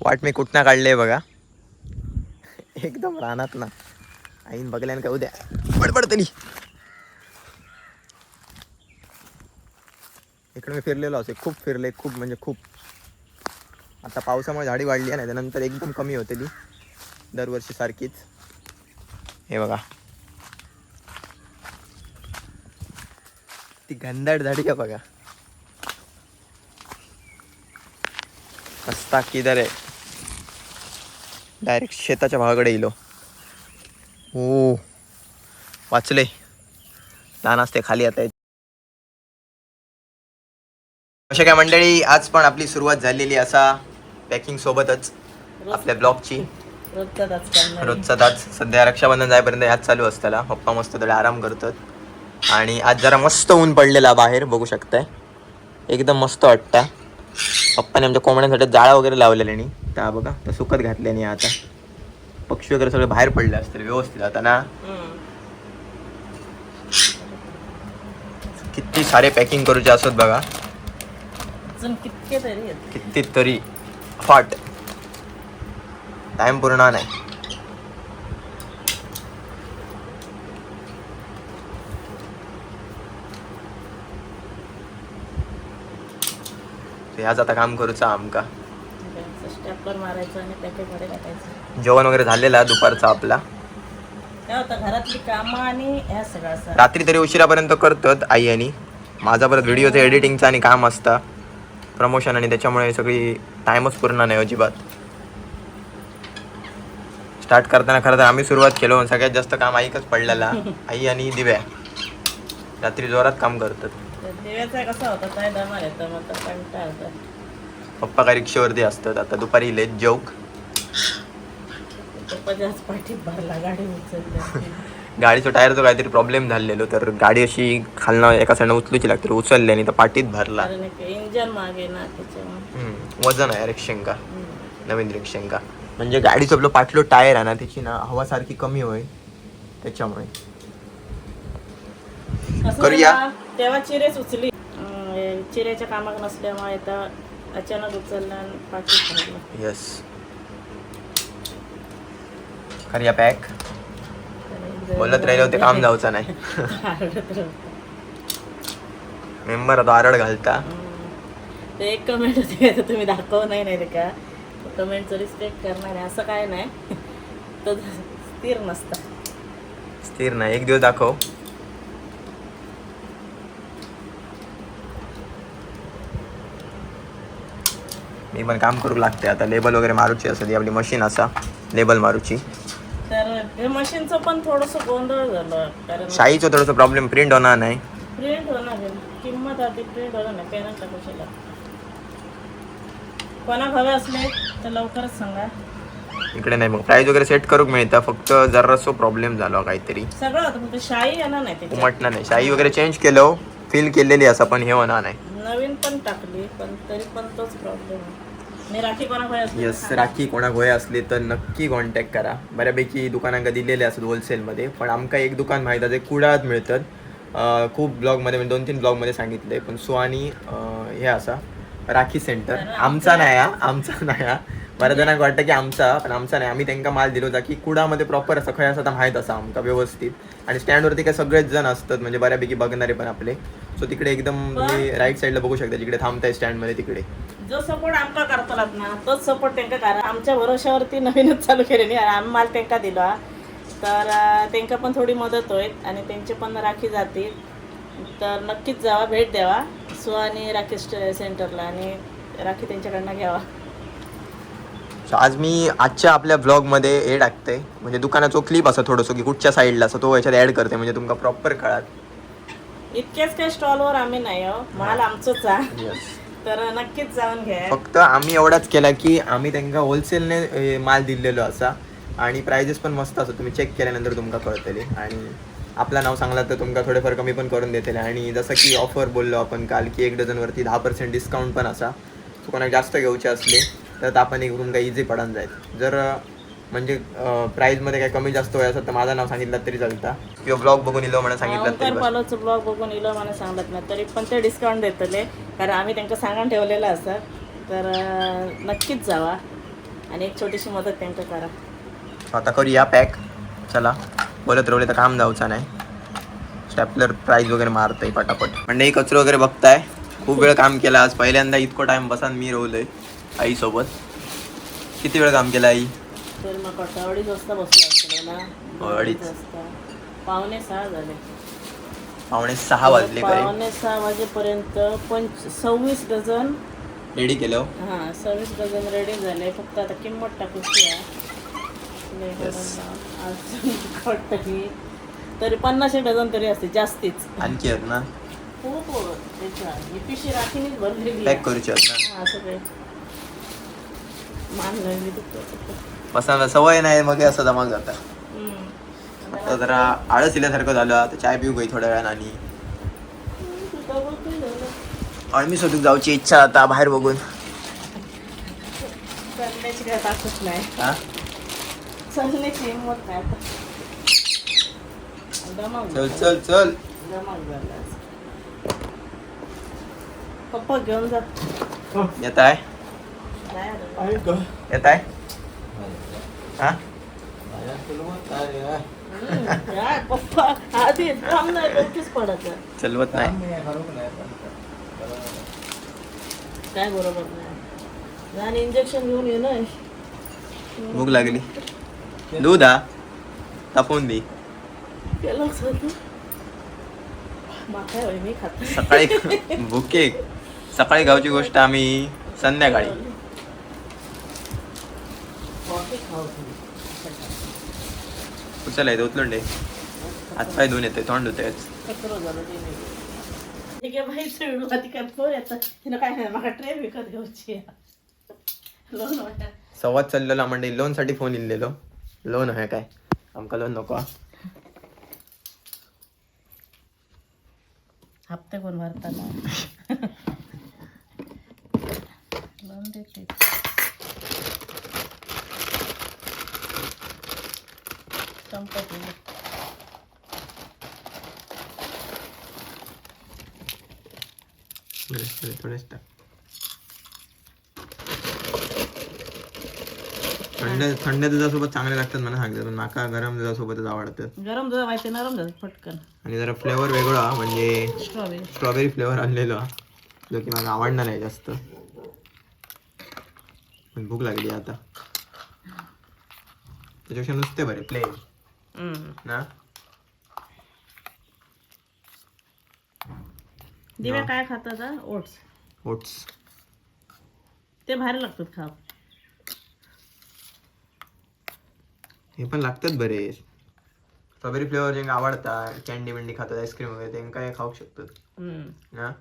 वाट मी कुठनं काढले बघा. एकदम रानात ना. आईन बघल्यान का उद्या. पडपड तरी. इकडे मी फिरलेलो असे खूप फिरले खूप म्हणजे खूप. आता पावसामुळे झाडी वाढली आहे ना त्यानंतर एकदम कमी होते ती. दरवर्षी सारखीच. हे बघा. ती घनदाट झाडी का बघा. रस्ता किधर आहे. डायरेक्ट शेताच्या भागाकडे येलो हो वाचले. लहान असते खाली आता कशा काय मंडळी आज पण आपली सुरुवात झालेली असा पॅकिंग सोबतच आपल्या ब्लॉगची आज. रोजचा तास सध्या रक्षाबंधन जायपर्यंत ह्याच चालू असताना पप्पा मस्त थोडे आराम करतात. आणि आज जरा मस्त ऊन पडलेला बाहेर बघू शकताय. एकदम मस्त वाटतं. पप्पाने आमच्या कोंबड्यांसाठी जाळा वगैरे लावलेले नाही त्या बघा त्या सुकत घातले नाही आता. पक्षी वगैरे सगळे बाहेर पडले असतील व्यवस्थित आता ना. किती सारे पॅकिंग करूचे असत बघा. किती तरी हॉट टाइम पूर्ण नाही. ह्याच आता काम करूचा आमका. स्टॅपलर मारायचं आणि पॅकेटमध्ये टाकायचं जेवण वगैरे झालेला दुपारचा आपला. काय होतं घरातली कामं आणि ह्या सगळं असं. रात्री तरी उशिरापर्यंत करतात आई आणि. माझा परत व्हिडिओचं एडिटिंगचं आणि काम असतं. प्रमोशन आणि त्याच्यामुळे सगळी टाईमच पूर्ण नाही अजिबात. स्टार्ट करताना खरं तर आम्ही सुरुवात केलो. सगळ्यात जास्त काम आईकच पडलेला. आई आणि दिव्या. रात्री जोरात काम करतात. दिव्याचा कसा होता? काय येतं मग होतं पप्पा काय रिक्षेवरती असतात. आता दुपारी लेट जोक पप्पाच्या आज पाठीत भरला गाडी उचलली गाडीचं टायरचं काहीतरी प्रॉब्लेम झालेलो. तर गाडी अशी खालनं एका साईडनं उचलूची लागते. उचलली आणि तर पाठीत भरला. कारण एक इंजन मागे ना त्याच्यामुळे. हम्म, वजन आहे रिक्षेंका. नवीन रिक्षेंका. म्हणजे गाडीचं आपलं पाटलो टायर आहे ना त्याची ना हवा सारखी कमी होय त्याच्यामुळे. करूया. तेव्हा चिरेच उचली. चिरेच्या कामाक नसल्यामुळे आता अचानक उचललं आणि पाठीत भरलं येस करूया पॅक बोलत राहिले होते काम जाऊचं नाही. मेंबर आता आरड घालता. ते एक कमेंट होते तर तुम्ही दाखव नाही नाही रे का? कमेंटचं रिस्पेक्ट करणार आहे असं काय नाही. तो स्थिर नसता. स्थिर नाही. एक दिवस दाखव. मी पण काम करू लागते. आता लेबल वगैरे मारूची असं ती आपली मशीन असा लेबल मारूची. तर हे मशीनचं पण थोडंसं गोंधळ झालं कारण शाईचं थोडंसं प्रॉब्लेम प्रिंट होणार नाही. प्रिंट होणार. किंमत आधी प्रिंट होणार नाही. कोणाक हवे असले तर लवकरच सांगा. इकडे नाही मग प्राईस वगैरे सेट करूक मिळतं. फक्त जरासो प्रॉब्लेम झाला काहीतरी. सगळं होतं फक्त शाई येणार नाही त्याच्यात. उमटणार नाही. शाई वगैरे चेंज केलं फिल केलेली असं पण हे होणार नाही. नवीन पण टाकली पण तरी पण तोच प्रॉब्लेम आहे. यस. राखी कोणाक होय असली? तर नक्की कॉन्टॅक्ट करा. बऱ्यापैकी दुकानांका दिलेले असतात होलसेलमध्ये पण आमका एक दुकान माहीत आहे जे कुडाळात मिळतात खूप ब्लॉगमध्ये म्हणजे दोन तीन ब्लॉगमध्ये सांगितले पण सुहानी हे असा राखी सेंटर आमचा नाही हा आमचा नाही हा. बऱ्याच जणांना वाटतं की आमचा पण आमचा नाही. आम्ही त्यांना माल दिलो जा की कुडामध्ये प्रॉपर असं खय असं माहीत असा आमका व्यवस्थित. आणि स्टँडवरती काय सगळेच जण असतात म्हणजे बऱ्यापैकी बघणारे पण आपले. सो तिकडे एकदम तुम्ही राईट साईडला बघू शकता जिकडे थांबताय स्टँडमध्ये तिकडे. जो सपोर्ट आमका करतलात ना तोच सपोर्ट त्यांका करा. आमच्या भरोशावरती नवीनच चालू केले नाही. आम्ही माल त्यांका दिला. तर अं, त्यांका पण थोडी मदत होईल आणि त्यांचे पण राखी जातील. तर नक्कीच जावा भेट द्यावा. सुहानी राखी स्ट- सेंटरला आणि राखी त्यांच्याकडनं घ्यावा. आज मी आजच्या आपल्या ब्लॉगमध्ये हे टाकते. म्हणजे दुकानाचं क्लिप असं थोडंसं की कुठच्या साईडला असं तो याच्यात ऍड करते. म्हणजे तुमका प्रॉपर कळत इतक्याच काही स्टॉलवर आम्ही नाही हो माल आमचंच आहे. तर नक्कीच जाऊन घ्या फक्त आम्ही एवढाच केला की आम्ही त्यांना होलसेलने माल दिलेलो असा. आणि प्रायजेस पण मस्त असं तुम्ही चेक केल्यानंतर तुमका कळतले आणि आपलं नाव सांगला तर तुमका थोडेफार कमी पण करून देतले. आणि जसं की ऑफर बोललो आपण काल की एक डझनवरती दहा पर्सेंट डिस्काउंट पण असा. सो जास्त घेऊचे असले तर आपण एक तुमका इझी पडून जाईल. जर म्हणजे प्राईजमध्ये काय कमी जास्त होय असं तर माझं नाव सांगितलं तरी चालता. किंवा ब्लॉग बघून इलो म्हणून सांगितलं तरी. पालोचं ब्लॉग बघून इलो मला सांगत ना तरी पण ते डिस्काउंट देतले. कारण आम्ही त्यांना सांगून ठेवलेलं असं. तर नक्कीच जावा. आणि एक छोटीशी मदत त्यांना करा. आता करूया पॅक चला. बोलत राहले तर काम जाऊचा नाही. स्टॅपलर प्राईज वगैरे मारतंय पटापट. म्हणजे कचरो वगैरे बघताय. खूप वेळ काम केलं आज. पहिल्यांदा इतकं टाइम बसान मी रोवलंय आईसोबत. किती वेळ काम केलं आई? तर मग अडीच वाजता बसला असेल ना. अडीच. वाजता पावणे सहा झाले. पावणे सहा वाजले पावणे सहा वाजेपर्यंत पंच सव्वीस डझन रेडी केलं? हा सव्वीस डझन रेडी झाले. फक्त आता किंमत टाकूची आहे तरी पन्नास एक डझन तरी असते जास्तीच. आणखी आहेत ना? खूप त्याच्या. ही पिशी राखीनीच भरलेली पॅक. करूची आहेत ना? हा असं काही मान लागली. बसायला सवय नाही मग हे असं जमा जातं. आता जरा आळस इल्यासारखं झालं आता चाय पिऊ गई थोड्या वेळानं आणि. मी स्वतः जाऊची इच्छा आता बाहेर बघून. हा चल. चल चल. पप्पा घेऊन जा. येत आहे. येत आहे हा चलवत नाही. काय बरोबर नाही. आणि इंजेक्शन घेऊन ये ना. भूक लागली. दूध हा. तापवून दे. होतं माका मी खात सकाळी भुके सकाळी गावची गोष्ट आम्ही संध्याकाळी. उचल उचलून दे. हात पाय धुवून येते तोंड होते कचरो झालं ते नाही. ठीक आहे बाई चढू आधी काय फोन? येतं तिनं काय नाही मला ट्रेन विकत घेऊची लोन वाटत संवाद चाललेला म्हणजे लोनसाठी फोन इल्लेलो लोन आहे काय? आमका लोन नको. हप्ते कोण भरताना लोन देते संपत नाही. थोडेच थोडे थंड दुधासोबत चांगले लागतात मला सांगतात पण माका गरम दुधासोबतच आवडतात गरम दूध माहिती नरम झालं पटकन. आणि जरा फ्लेवर वेगळा म्हणजे स्ट्रॉबेरी स्ट्रॉबेरी फ्लेवर आणलेलो. जो की मला आवडणार नाही जास्त. पण भूक लागली आता. त्याच्यापेक्षा नुसते बरे प्लेन ना दिव्या काय खातात ओट्स ओट्स ते भारी लागतात खा हे पण लागतात बरे. स्ट्रॉबेरी फ्लेवर जे आवडतात कॅन्डी बिंडी खातात आईस्क्रीम वगैरे ते काय खाऊ शकतात. ना?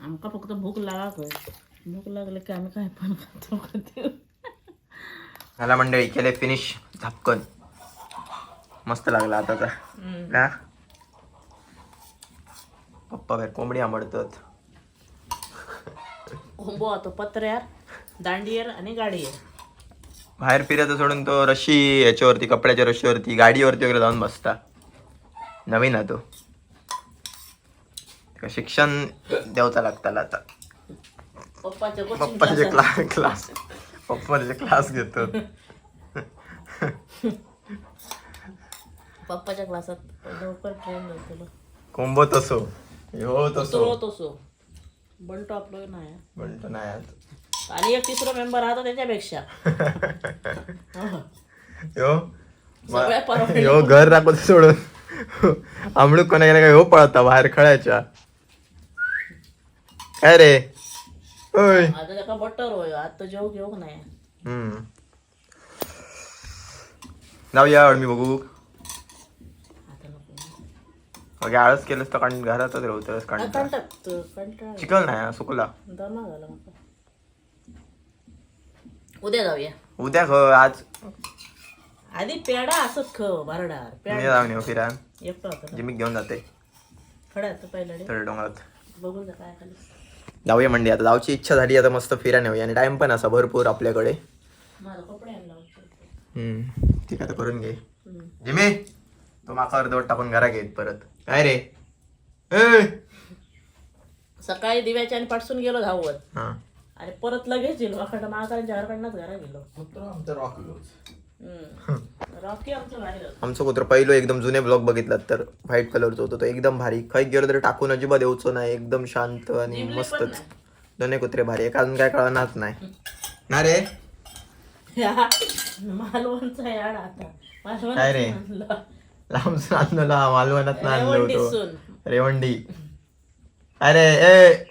आमका फक्त भूक लागाक भूक लागले की आम्ही काय पण खातो खातो. मला मंडळी केले फिनिश झापकन मस्त लागला आता तर. हम्म. ना पप्पा बाहेर कोंबडी आवडतात कोंबो होतो पत्र्यार दांडीयर आणि गाडीयर बाहेर फिरायचं सोडून तो रशी याच्यावरती कपड्याच्या रशीवरती गाडीवरती वगैरे जाऊन बसता. नवीन आहे तो. त्याला शिक्षण देवचा लागताला आता. पप्पाच्या क्लास पप्पाचे क्लास घेतो. पप्पाच्या क्लासात लवकर ट्रेन तुला कोंबो तसो. हो तसो. तो तसो. बंटो आपलं नाही. म्हणतो नाही आज. आणि एक तिसरा मेंबर राहतो त्याच्यापेक्षा. हो. यो सगळ्या. यो घर राखत सोडून. आमडूक कोणा गेला काय हो पळता बाहेर खेळायच्या. काय रे? होय. आता त्याका बटर होय. आता जेव घेऊ नाही? हम्म. जाऊया मी बघू. आता नको. आळस केलंस तर कारण घरातच राहतोस कारण कंटाळतो कंटाळ चिकल नाही हा, सुकला. दमा झाला मग. उद्या जाऊया. उद्या ख आज. आधी पेडा असत ख बारडार मी पेडा जाऊन येऊ फिरा एकटा होता ना. जिमी घेऊन जाते. खडा तर पहिला तर डोंगरात. बघून जा काय खाली जाऊया म्हणजे आता जाऊची इच्छा झाली आता मस्त फिरायला नेऊया. आणि टाइम पण असा भरपूर आपल्याकडे. ठीक आहे तर करून घे. जिमी तो माका अर्धवट टाकून घरा घेत परत. काय रे? ए! सकाळी दिव्याच्या आणि पाठसून गेलो धावत. हा. आणि परत लगेच गेलो. वाकडं महाकाळच्या घराकडनंच घरा गेलो. आमचं कुत्र पहिलं एकदम जुने ब्लॉग बघितलात तर व्हाईट कलरचं होतं तो एकदम भारी. खै गेलो तरी टाकून अजिबात येऊचो नाही एकदम शांत आणि मस्तच नाही. दोन्ही कुत्रे भारी एक अजून काय कळणारच नाही. ना रे? मालवणचा याड आता. मालवण काय रे? लांबसून मालवणात आणलं होतो. रेवंडी. अरे ए!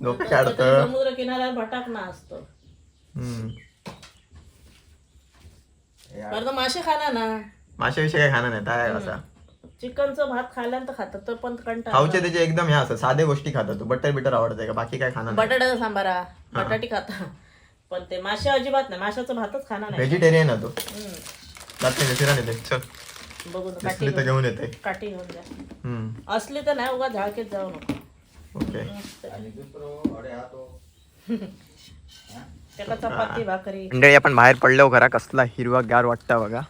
समुद्र किनाऱ्यावर भटाकणा असतो हम्म. बरं तर मासे खाना ना? माशाविषयी काय खाणं नाही काय असा चिकनचं भात खाल्ल्यानंतर खातात तर पण कंटाळा खाऊचे त्याचे एकदम हे असं साधे गोष्टी खातात तू बटर बिटर आवडतंय का? बाकी काय खाणं नाही. बटाट्याचा सांबारा बटाटी खाता. पण ते मासे अजिबात नाही माशाचा भातच खाणार नाही. व्हेजिटेरियन आहे तो. हम्म. जात नेते चल. बघू ना, काठी दिसली तर घेऊन- घेऊन येते काठी घेऊन जा. हम्म. असली तर नाही उगा झाळकेत जाऊ नको. ओके. त्याला चपाती भाकरी. मंडळी आपण बाहेर पडलो घरा कसला हिरवा गार वाटतं बघा.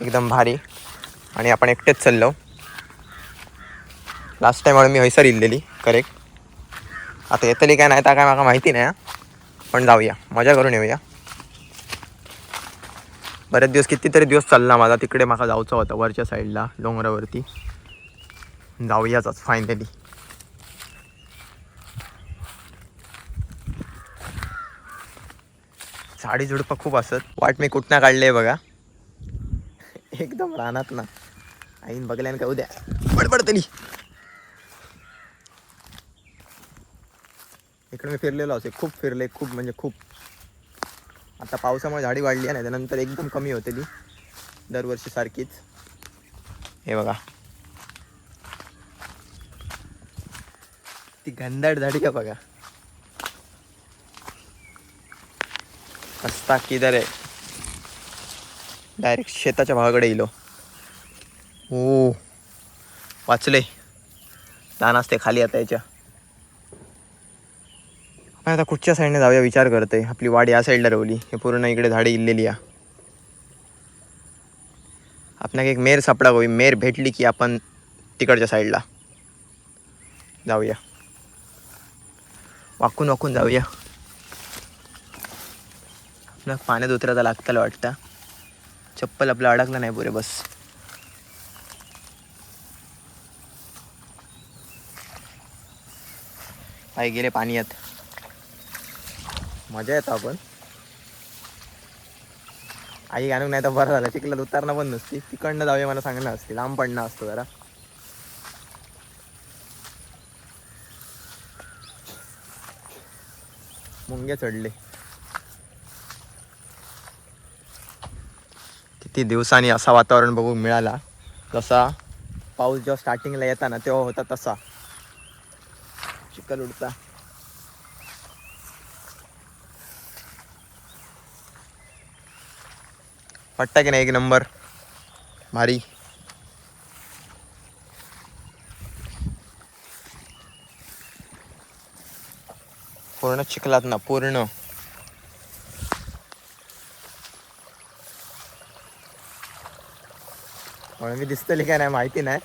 एकदम भारी. आणि आपण एकटेच चाललो. लास्ट टाइम मी हयसर इल्लेली करेक्ट आता येतली काय नाही तर काय मला माहिती नाही. पण जाऊया. मजा करून येऊया. बरेच दिवस कितीतरी दिवस चालला माझा. तिकडे माका जाऊचा होता वरच्या साईडला डोंगरावरती. जाऊयाच फायनली झाडी झुडपं खूप असत वाट मी कुठनं काढले बघा. एकदम रानात ना. आईन बघल्यान का उद्या. बडबडतली इकडे मी फिरलेलो असे खूप फिरले खूप म्हणजे खूप. आता पावसामुळे झाडी वाढली आहे ना त्यानंतर एकदम कमी होते ती. दरवर्षी सारखीच. हे बघा. ती घनदाट झाडी का बघा. रस्ता किधर आहे डायरेक्ट शेताच्या भागाकडे येलो हो वाचले. लहान असते खाली आता याच्या. आपण आता कुठच्या साईडने जाऊया विचार करतोय आपली वाड या साईडला रवली. हे पूर्ण इकडे झाडे इल्लेली आहे आपणाक एक मेर सापडा होई मेर भेटली की आपण तिकडच्या साईडला. जाऊया. वाकून वाकून जाऊया. आपलं पाण्यात उतरायला लागताला वाटतं. चप्पल आपलं अडकलं नाही पुरे बस. आई गेले पाण्यात. मजा येतो आपण. आई आणून नाही तर बरं झालं. चिखलात उतरणं पण नसती. तिकडनं जाऊया मला सांगणं असते. लांब पडणं असतं जरा. मुंगे चढले. किती दिवसांनी असा वातावरण बघून मिळाला. जसा पाऊस जेव्हा स्टार्टिंगला येता ना तेव्हा होता तसा. चिखल उडता. वाटतं की नाही एक नंबर? भारी. पूर्ण चिखलात ना पूर्ण. म्हणून मी दिसतली काय नाही माहिती नाही.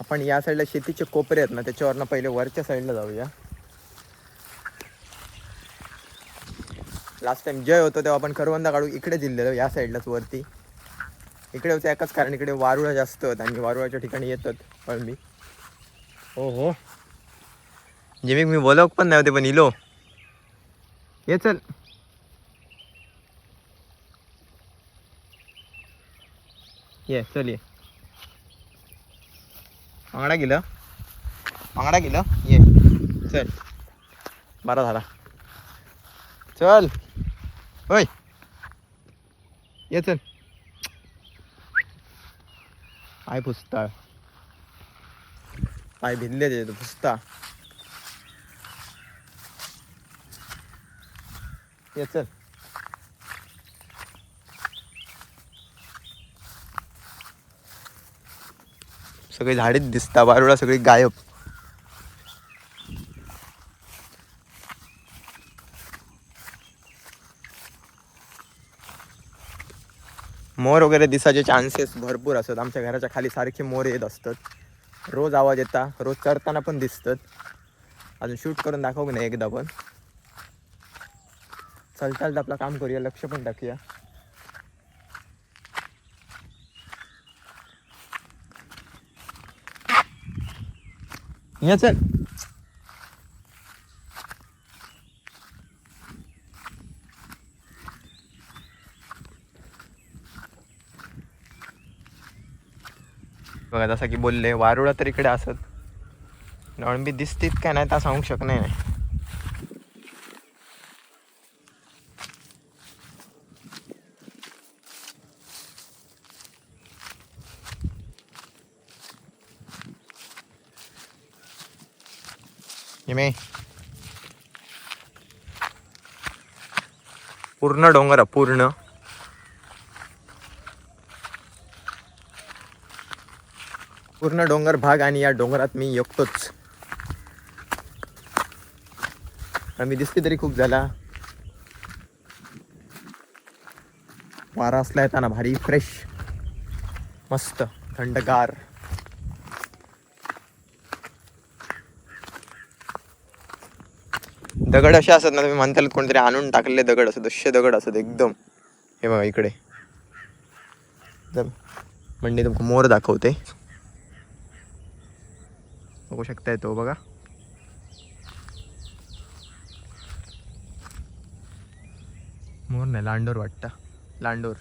आपण या साईडला शेतीचे कोपरे आहेत ना त्याच्यावरनं पहिले वरच्या साईडला जाऊया. लास्ट टाइम जय होतो तेव्हा आपण करवंदा काढू इकडे दिलेलो या साईडलाच वरती. इकडे होतं एकाच कारण इकडे वारुळा जास्त होत आणि वारुळाच्या ठिकाणी येतात पळंबी हो हो जे मी बोलवक पण नाही होते पण इलो. ये चल. ये चल ये. वांगडा गेलं. वांगडा गेलं. ये. चल. बरा झाला. चल. होय ये चल. पाय पुसता. पाय भिनले ते पुसता. ये चल. सगळी झाडीत दिसता बारुळा सगळी गायब. मोर वगैरे दिसायचे चान्सेस भरपूर असतात. आमच्या घराच्या खाली सारखे मोर येत असतात. रोज आवाज येता रोज चढताना पण दिसतात. अजून शूट करून दाखवू नाही एकदा पण. चल चलता आपलं काम करूया लक्ष पण टाकूया. या चल. बघा जसं की बोलले वारुळा तर इकडे असत. अळंबी दिसतीत काय नाही तर सांगू शकणार नाही पूर्ण डोंगर पूर्ण. पूर्ण डोंगर भाग आणि या डोंगरात मी एकटोच. मी दिसते तरी खूप झाला. वारा असला येताना भारी फ्रेश मस्त थंडगार. दगड असे असतात ना तुम्ही म्हणताल कोणतरी आणून टाकलेले दगड असतात असे दगड असतात एकदम. हे बघा इकडे. एकदम म्हणजे तुमका मोर दाखवते. बघू शकताय तो बघा. मोर नाही लांडोर वाटता. लांडोर.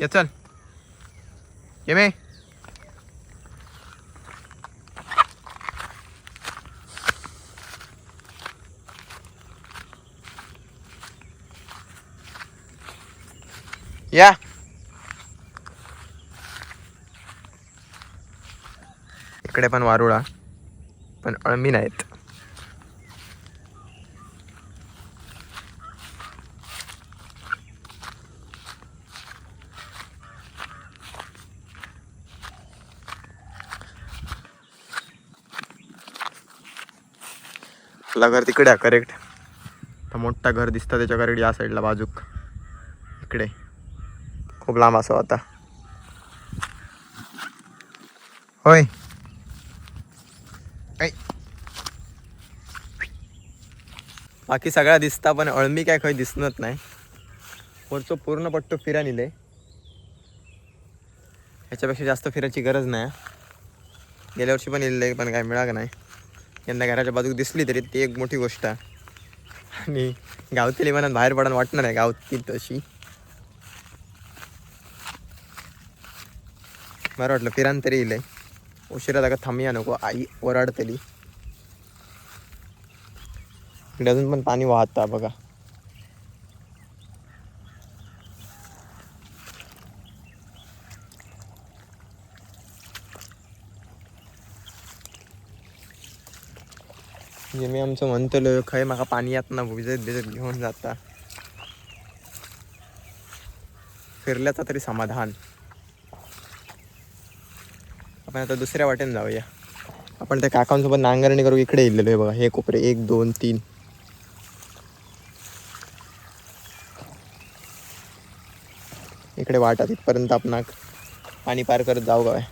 ये चल. ये मे. या. इकडे पण वारुळा पण अळमी नाहीत. आपला घर तिकडे करेक्ट मोठा घर दिसतं त्याच्या करेक्ट या साईडला बाजूक. इकडे. खूप लांब असा होता होय बाकी सगळा दिसता पण अळमी काय खंय दिसणत नाही. वरचो पूर्ण पट्टो फिरा निले ह्याच्यापेक्षा जास्त फिरायची गरज नाही. गेल्या वर्षी पण येले पण काय मिळालं नाही. यंदा घराच्या बाजूक दिसली तरी ती एक मोठी गोष्ट. आहे आणि गावतेली मनात बाहेर पडायला वाटणार आहे गावती तशी. बरं वाटलं फिरान तरी येईल उशिरा जागा थांबया नको आई ओराडतली. इकडे अजून पण पाणी वाहता बघा. जे मी आमचं म्हणतलो खंय म्हाका पाणी येत ना भिजत भिजत घेऊन जाता. फिरल्याचं तरी समाधान. आपण आता दुसऱ्या वाटेने जाऊया. आपण त्या काकांसोबत नांगरणी करू इकडे येलेलो आहे बघा. हे कोपरे एक दोन तीन. इकडे वाटा तिथपर्यंत आपण पाणी पार करत जाऊ काय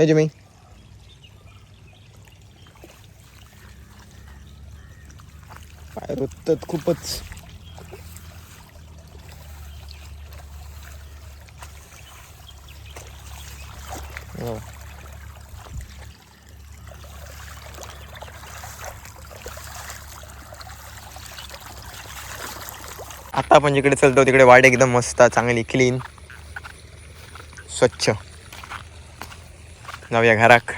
Hey, Jimmy. पाय रुतत खूपच हो. आता आपण जिकडे चलतो तिकडे वाट एकदम मस्त चांगली क्लीन स्वच्छ जाऊया घराक